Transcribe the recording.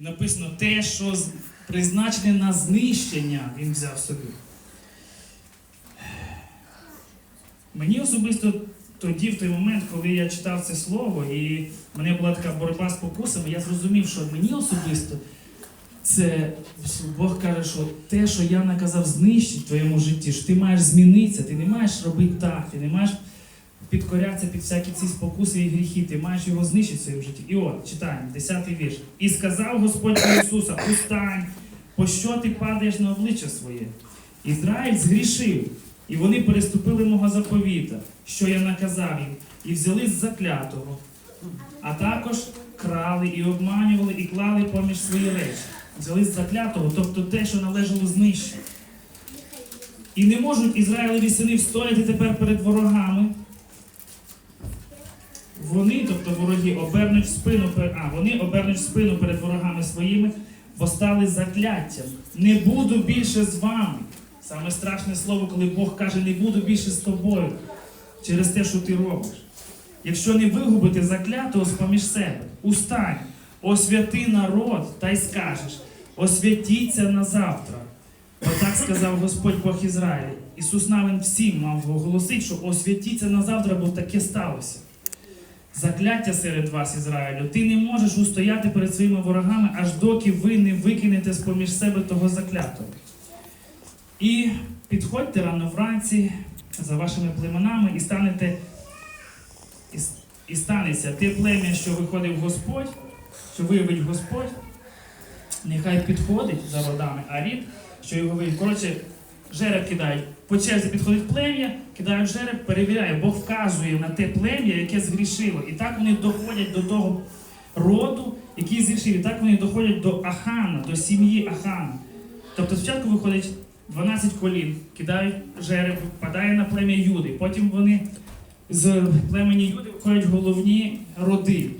Написано те, що призначене на знищення, він взяв собі. Мені особисто тоді, в той момент, коли я читав це слово, і в мене була така боротьба з покусами, я зрозумів, що мені особисто це Бог каже, що те, що я наказав знищити в твоєму житті, що ти маєш змінитися, ти не маєш робити так, ти не маєш підкорятися під всякі ці спокуси і гріхи, ти маєш його знищити в своєму житті. І от, читаємо, 10 вірш. І сказав Господь Ісуса: Устань, пощо ти падаєш на обличчя своє? Ізраїль згрішив, і вони переступили мого заповіта, що я наказав їм, і взяли з заклятого, а також крали і обманювали, і клали поміж свої речі. Взяли з заклятого, тобто те, що належало знищити. І не можуть Ізраїлеві сини встояти тепер перед ворогами. Тобто вороги, обернуть спину, а, вони обернуть спину перед ворогами своїми, бо стали закляттям. Не буду більше з вами. Саме страшне слово, коли Бог каже, не буду більше з тобою через те, що ти робиш. Якщо не вигубити заклятого з поміж себе, устань, освяти народ, та й скажеш, освятіться на завтра. Отак сказав Господь Бог Ізраїлю. Ісус навин всім мав оголосити, що освятіться на завтра, бо таке сталося. Закляття серед вас, Ізраїлю, ти не можеш устояти перед своїми ворогами, аж доки ви не викинете з поміж себе того заклятого. І підходьте рано вранці за вашими племенами і станете, і, і станеться те плем'я, що виходив Господь, що виявить Господь, нехай підходить за водами, а рід, що його виявить. Коротше, жереб кидають. По черзі підходить плем'я, кидають жереб, перевіряє. Бог вказує на те плем'я, яке згрішило. І так вони доходять до того роду, який згрішив. І так вони доходять до Ахана, до сім'ї Ахана. Тобто спочатку виходить 12 колін, кидають жереб, падає на плем'я Юди. Потім вони з племені Юди виходять головні роди.